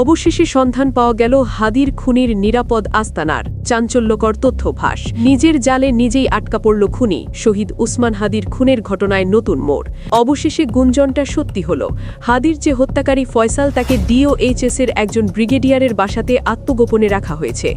অবশেষে সন্ধান পাওয়া গেল হাদির খুনির নিরাপদ আস্তানার, চাঞ্চল্যকর তথ্যভাস। নিজের জালে নিজেই আটকা পড়ল খুনি, শহীদ উসমান হাদির খুনের ঘটনায় নতুন মোড়। অবশেষে গুঞ্জনটা সত্যি হল, হাদির যে হত্যাকারী ফয়সাল তাকে ডিওএইচএস এর একজন ব্রিগেডিয়ারের বাসাতে আত্মগোপনে রাখা হয়েছে।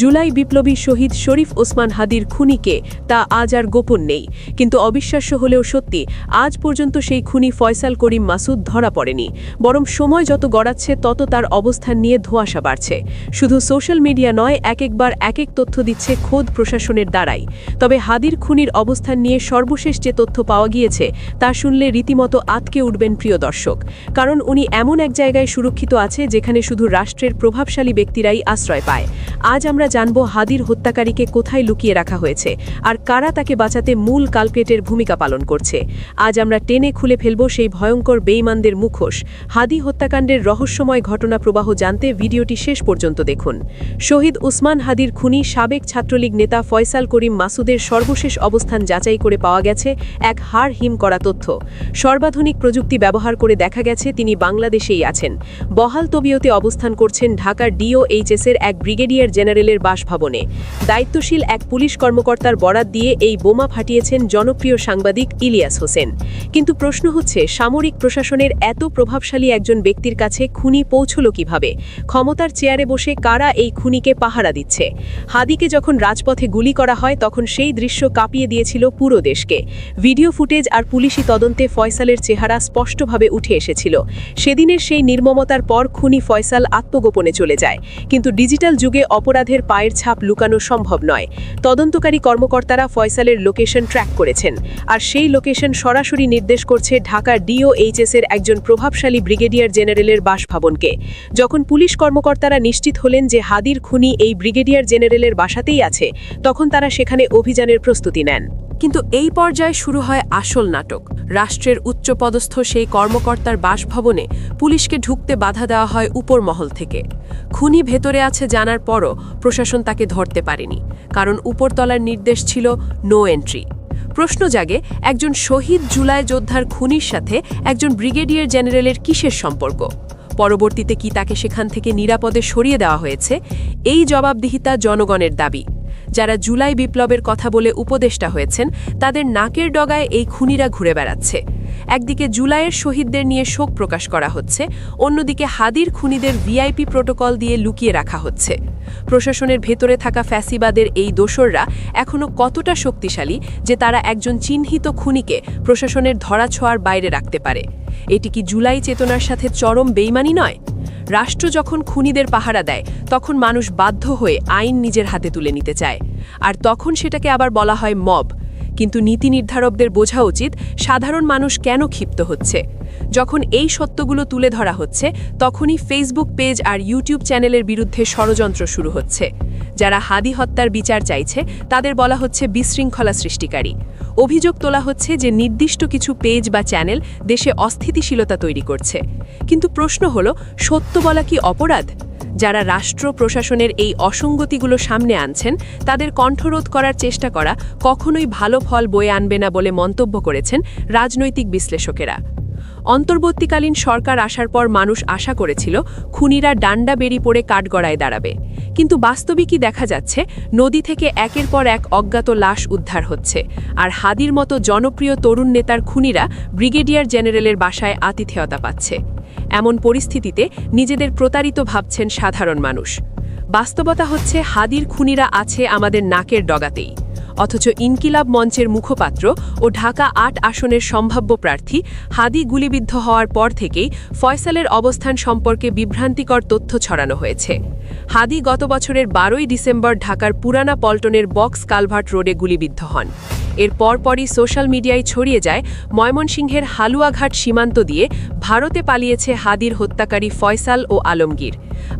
জুলাই বিপ্লবী শহীদ শরীফ ওসমান হাদির খুনিকে তা আজ আর গোপন নেই, কিন্তু অবিশ্বাস্য হলেও সত্যি, আজ পর্যন্ত সেই খুনি ফয়সাল করিম মাসুদ ধরা পড়েনি। বরং সময় যত গড়াচ্ছে তত তার অবস্থান নিয়ে ধোঁয়াশা বাড়ছে। শুধু সোশ্যাল মিডিয়া নয় এক একবার এক এক তথ্য দিচ্ছে খোদ প্রশাসনের দ্বারাই। তবে হাদির খুনির অবস্থান নিয়ে সর্বশেষ যে তথ্য পাওয়া গিয়েছে, তা শুনলে রীতিমতো আতকে উঠবেন প্রিয় দর্শক। কারণ উনি এমন এক জায়গায় সুরক্ষিত আছে, যেখানে শুধু রাষ্ট্রের প্রভাবশালী ব্যক্তিরাই আশ্রয় পায়। আজ আমরা জানব হাদির হত্যাকারীকে কোথায় লুকিয়ে রাখা হয়েছে আর কারা তাকে বাঁচাতে মূল কালপেটের ভূমিকা পালন করছে। আজ আমরা টেনে খুলে ফেলব সেই ভয়ঙ্কর বেইমানদের মুখোশ। হাদি হত্যাকাণ্ডের রহস্যময় ঘটনা প্রবাহ জানতে ভিডিওটি শেষ পর্যন্ত দেখুন। শহীদ উসমান হাদির খুনি সাবেক ছাত্রলীগ নেতা ফয়সাল করিম মাসুদের সর্বশেষ অবস্থান যাচাই করে পাওয়া গেছে এক হাড় হিম করা তথ্য। সর্বাধুনিক প্রযুক্তি ব্যবহার করে দেখা গেছে তিনি বাংলাদেশেই আছেন। বহাল তবিয়তে অবস্থান করছেন ঢাকার ডিওএইচএস এর এক ব্রিগেডিয়ার জেনারেলের বাসভবনে। দায়িত্বশীল এক পুলিশ কর্মকর্তার বরাত দিয়ে এই বোমা ফাটিয়েছেন জনপ্রিয় সাংবাদিক ইলিয়াস হোসেন। কিন্তু প্রশ্ন হচ্ছে, সামরিক প্রশাসনের এত প্রভাবশালী একজন ব্যক্তির কাছে খুনি পৌঁছল কীভাবে? ক্ষমতার চেয়ারে বসে কারা এই খুনিকে পাহারা দিচ্ছে? হাদিকে যখন রাজপথে গুলি করা হয়, তখন সেই দৃশ্য কাঁপিয়ে দিয়েছিল পুরো দেশকে। ভিডিও ফুটেজ আর পুলিশি তদন্তে ফয়সালের চেহারা স্পষ্টভাবে উঠে এসেছিল। সেদিনের সেই নির্মমতার পর খুনি ফয়সাল আত্মগোপনে চলে যায়। কিন্তু ডিজিটাল যুগে অপরাধের পায়ের ছাপ লুকানো সম্ভব নয়। তদন্তকারী কর্মকর্তারা ফয়সালের লোকেশন ট্র্যাক করেছেন। আর সেই লোকেশন সরাসরি নির্দেশ করছে ঢাকা ডিওএইচএস এর একজন প্রভাবশালী ব্রিগেডিয়ার জেনারেলের বাসভবনকে। যখন পুলিশ কর্মকর্তারা নিশ্চিত হলেন যে হাদির খুনি এই ব্রিগেডিয়ার জেনারেলের বাসাতেই আছে, তখন তারা সেখানে অভিযানের প্রস্তুতি নেন। কিন্তু এই পর্যায়ে শুরু হয় আসল নাটক। রাষ্ট্রের উচ্চপদস্থ সেই কর্মকর্তার বাসভবনে পুলিশকে ঢুকতে বাধা দেওয়া হয় উপর মহল থেকে। খুনি ভেতরে আছে জানার পরও প্রশাসন তাকে ধরতে পারেনি, কারণ উপরতলার নির্দেশ ছিল নো এন্ট্রি প্রশ্ন জাগে, একজন শহীদ জুলাই যোদ্ধার খুনির সাথে একজন ব্রিগেডিয়ার জেনারেলের কিসের সম্পর্ক? পরবর্তীতে কি তাকে সেখান থেকে নিরাপদে সরিয়ে দেওয়া হয়েছে? এই জবাবদিহিতা জনগণের দাবি। যারা জুলাই বিপ্লবের কথা বলে উপদেষ্টা হয়েছেন, তাদের নাকের ডগায় এই খুনিরা ঘুরে বেড়াচ্ছে। একদিকে জুলাইয়ের শহীদদের নিয়ে শোক প্রকাশ করা হচ্ছে, অন্যদিকে হাদির খুনিদের ভিআইপি প্রোটোকল দিয়ে লুকিয়ে রাখা হচ্ছে। প্রশাসনের ভেতরে থাকা ফ্যাসিবাদের এই দোসররা এখনও কতটা শক্তিশালী যে তারা একজন চিহ্নিত খুনিকে প্রশাসনের ধরাছোঁয়ার বাইরে রাখতে পারে। এটি কি জুলাই চেতনার সাথে চরম বেইমানি নয়? রাষ্ট্র যখন খুনিদের পাহারা দেয়, তখন মানুষ বাধ্য হয়ে আইন নিজের হাতে তুলে নিতে চায়। আর তখন সেটাকে আবার বলা হয় মব। কিন্তু নীতি নির্ধারকদের বোঝা উচিত সাধারণ মানুষ কেন ক্ষিপ্ত হচ্ছে। যখন এই সত্যগুলো তুলে ধরা হচ্ছে, তখনই ফেসবুক পেজ আর ইউটিউব চ্যানেলের বিরুদ্ধে ষড়যন্ত্র শুরু হচ্ছে। যারা হাদি হত্যার বিচার চাইছে, তাদের বলা হচ্ছে বিশৃঙ্খলা সৃষ্টিকারী। অভিযোগ তোলা হচ্ছে যে নির্দিষ্ট কিছু পেজ বা চ্যানেল দেশে অস্থিতিশীলতা তৈরি করছে। কিন্তু প্রশ্ন হলো, সত্য বলা কি অপরাধ? যারা রাষ্ট্র প্রশাসনের এই অসঙ্গতিগুলো সামনে আনছেন, তাদের কণ্ঠরোধ করার চেষ্টা করা কখনোই ভালো ফল বয়ে আনবে না বলে মন্তব্য করেছেন রাজনৈতিক বিশ্লেষকেরা। অন্তর্বর্তীকালীন সরকার আসার পর মানুষ আশা করেছিল, খুনিরা ডান্ডা বেরি পড়ে কাঠগড়ায় দাঁড়াবে। কিন্তু বাস্তবিকই দেখা যাচ্ছে, নদী থেকে একের পর এক অজ্ঞাত লাশ উদ্ধার হচ্ছে। আর হাদির মতো জনপ্রিয় তরুণ নেতার খুনিরা ব্রিগেডিয়ার জেনারেলের বাসায় আতিথেয়তা পাচ্ছে। এমন পরিস্থিতিতে নিজেদের প্রতারিত ভাবছেন সাধারণ মানুষ। বাস্তবতা হচ্ছে, হাদির খুনিরা আছে আমাদের নাকের ডগাতেই। অথচ ইনকিলাব মঞ্চের মুখপাত্র ও ঢাকা আট আসনের সম্ভাব্য প্রার্থী হাদি গুলিবিদ্ধ হওয়ার পর থেকেই ফয়সালের অবস্থান সম্পর্কে বিভ্রান্তিকর তথ্য ছড়ানো হয়েছে। হাদি গত বছরের বারোই ডিসেম্বর ঢাকার পুরানা পল্টনের বক্স কালভার্ট রোডে গুলিবিদ্ধ হন। এর পরপরই সোশ্যাল মিডিয়ায় ছড়িয়ে যায় ময়মনসিংহের হালুয়াঘাট সীমান্ত দিয়ে ভারতে পালিয়েছে হাদির হত্যাকারী ফয়সাল ও আলমগীর।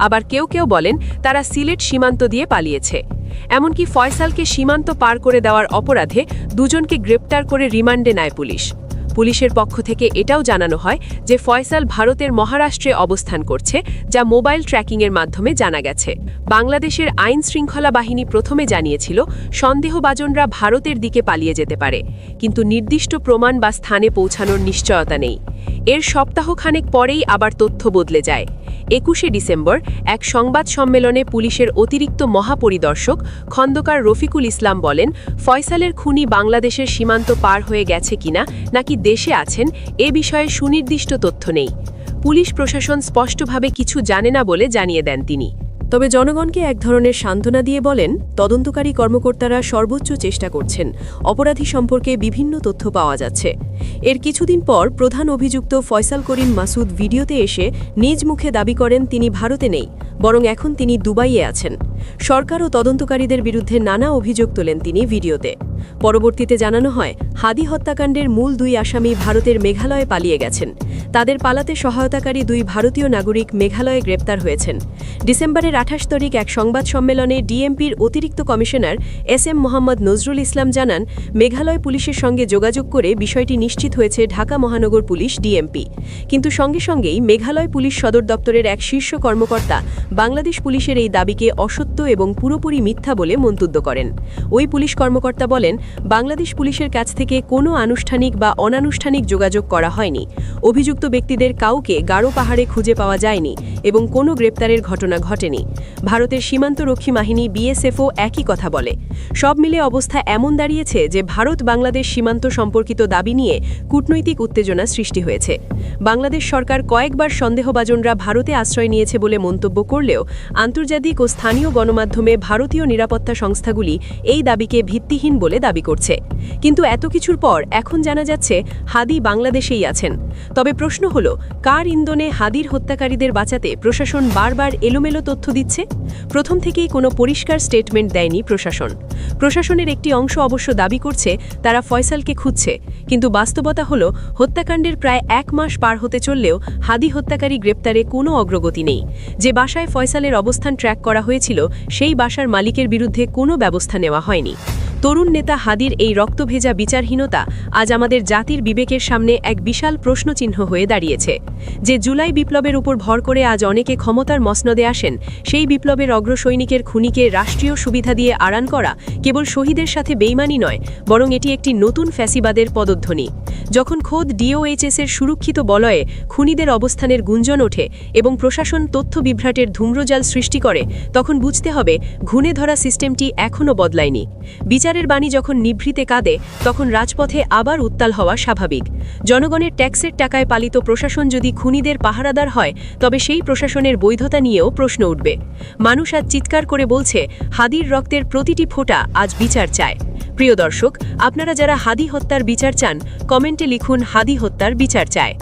আবার কেউ কেউ বলেন তারা সিলেট সীমান্ত দিয়ে পালিয়েছে। এমনকি ফয়সালকে সীমান্ত পার করে দেওয়ার অপরাধে দুজনকে গ্রেপ্তার করে রিমান্ডে নেয় পুলিশ। পুলিশের পক্ষ থেকে এটাও জানানো হয় যে ফয়সাল ভারতের মহারাষ্ট্রে অবস্থান করছে, যা মোবাইল ট্র্যাকিংয়ের মাধ্যমে জানা গেছে। বাংলাদেশের আইন শৃঙ্খলা বাহিনী প্রথমে জানিয়েছিল সন্দেহবাজনরা ভারতের দিকে পালিয়ে যেতে পারে, কিন্তু নির্দিষ্ট প্রমাণ বা স্থানে পৌঁছানোর নিশ্চয়তা নেই। এর সপ্তাহখানেক পরেই আবার তথ্য বদলে যায়। একুশে ডিসেম্বর এক সংবাদ সম্মেলনে পুলিশের অতিরিক্ত মহাপরিদর্শক খন্দকার রফিকুল ইসলাম বলেন, ফয়সালের খুনি বাংলাদেশের সীমান্ত পার হয়ে গেছে কিনা নাকি দেশে আছেন এ বিষয়ে সুনির্দিষ্ট তথ্য নেই। পুলিশ প্রশাসন স্পষ্টভাবে কিছু জানে না বলে জানিয়ে দেন তিনি। তবে জনগণকে এক ধরনের সান্ত্বনা দিয়ে বলেন, তদন্তকারী কর্মকর্তারা সর্বোচ্চ চেষ্টা করছেন। অপরাধী সম্পর্কে বিভিন্ন তথ্য পাওয়া যাচ্ছে। এর কিছুদিন পর প্রধান অভিযুক্ত ফয়সাল করিম মাসুদ ভিডিওতে এসে নিজ মুখে দাবি করেন, তিনি ভারতে নেই, বরং এখন তিনি দুবাইয়ে আছেন। সরকার ও তদন্তকারীদের বিরুদ্ধে নানা অভিযোগ তোলেন তিনি ভিডিওতে। পরবর্তীতে জানানো হয়, হাদি হত্যাকাণ্ডের মূল দুই আসামি ভারতের মেঘালয়ে পালিয়ে গেছেন। তাদের পালাতে সহায়তাকারী দুই ভারতীয় নাগরিক মেঘালয়ে গ্রেপ্তার হয়েছেন। ডিসেম্বরের আঠাশ তারিখ এক সংবাদ সম্মেলনে ডিএমপির অতিরিক্ত commissioner S M Mohammad Nazrul Islam জানান, মেঘালয় পুলিশের সঙ্গে যোগাযোগ করে বিষয়টি নিশ্চিত হয়েছে ঢাকা মহানগর পুলিশ ডিএমপি। কিন্তু সঙ্গে সঙ্গেই মেঘালয় পুলিশ সদর দপ্তরের এক শীর্ষ কর্মকর্তা বাংলাদেশ পুলিশের এই দাবিকে অসত্য এবং পুরোপুরি মিথ্যা বলে মন্তব্য করেন। ওই পুলিশ কর্মকর্তা বলেন, বাংলাদেশ পুলিশের কাছ থেকে কোনো আনুষ্ঠানিক বা অনানুষ্ঠানিক যোগাযোগ করা হয়নি। অভিযুক্ত ব্যক্তিদের কাউকে গাঢ় পাহাড়ে খুঁজে পাওয়া যায়নি এবং কোনো গ্রেপ্তারের ঘটনা ঘটেনি। ভারতের সীমান্তরক্ষী বাহিনী বিএসএফও একই কথা বলে। সব মিলে অবস্থা এমন দাঁড়িয়েছে যে ভারত বাংলাদেশ সীমান্ত সম্পর্কিত দাবি নিয়ে কূটনৈতিক উত্তেজনা সৃষ্টি হয়েছে। বাংলাদেশ সরকার কয়েকবার সন্দেহভাজনরা ভারতে আশ্রয় নিয়েছে বলে মন্তব্য করলেও আন্তর্জাতিক ও স্থানীয় গণমাধ্যমে ভারতীয় নিরাপত্তা সংস্থাগুলি এই দাবিকে ভিত্তিহীন বলে দাবি করছে। কিন্তু এত কিছুর পর এখন জানা যাচ্ছে হাদি বাংলাদেশেই আছেন। তবে প্রশ্ন হল, কার ইন্ধনে হাদির হত্যাকারীদের বাঁচাতে প্রশাসন বারবার এলোমেলো তথ্য দিচ্ছে? প্রথম থেকেই কোনো পরিষ্কার স্টেটমেন্ট দেয়নি প্রশাসন। প্রশাসনের একটি অংশ অবশ্য দাবি করছে, তারা ফয়সালকে খুঁজছে। কিন্তু বাস্তবতা হল, হত্যাকাণ্ডের প্রায় এক মাস পার হতে চললেও হাদি হত্যাকারী গ্রেপ্তারে কোনো অগ্রগতি নেই। যে বাসায় ফয়সালের অবস্থান ট্র্যাক করা হয়েছিল, সেই বাসার মালিকের বিরুদ্ধে কোনো ব্যবস্থা নেওয়া হয়নি। তরুণ নেতা হাদির এই রক্তভেজা বিচারহীনতা আজ আমাদের জাতির বিবেকের সামনে এক বিশাল প্রশ্নচিহ্ন হয়ে দাঁড়িয়েছে। যে জুলাই বিপ্লবের উপর ভর করে আজ অনেকে ক্ষমতার মসনদে আসেন, সেই বিপ্লবের অগ্রসৈনিকের খুনিকে রাষ্ট্রীয় সুবিধা দিয়ে আড়ান করা কেবল শহীদের সাথে বেইমানি নয়, বরং এটি একটি নতুন ফ্যাসিবাদের পদধ্বনি। যখন খোদ ডিওএইচএস এর সুরক্ষিত বলয়ে খুনিদের অবস্থানের গুঞ্জন ওঠে এবং প্রশাসন তথ্য বিভ্রাটের ধূম্রজাল সৃষ্টি করে, তখন বুঝতে হবে ঘুণে ধরা সিস্টেমটি এখনও বদলায়নি। বিচারের বাণী যখন নিভৃতে কাঁদে, তখন রাজপথে আবার উত্তাল হওয়া স্বাভাবিক। জনগণের ট্যাক্সের টাকায় পালিত প্রশাসন যদি খুনিদের পাহারাদার হয়, তবে সেই প্রশাসনের বৈধতা নিয়েও প্রশ্ন উঠবে। মানুষ আজ চিৎকার করে বলছে, হাদির রক্তের প্রতিটি ফোঁটা আজ বিচার চায়। প্রিয় দর্শক, আপনারা যারা হাদি হত্যার বিচার চান, কমেন্টে লিখুন হাদি হত্যার বিচার চায়।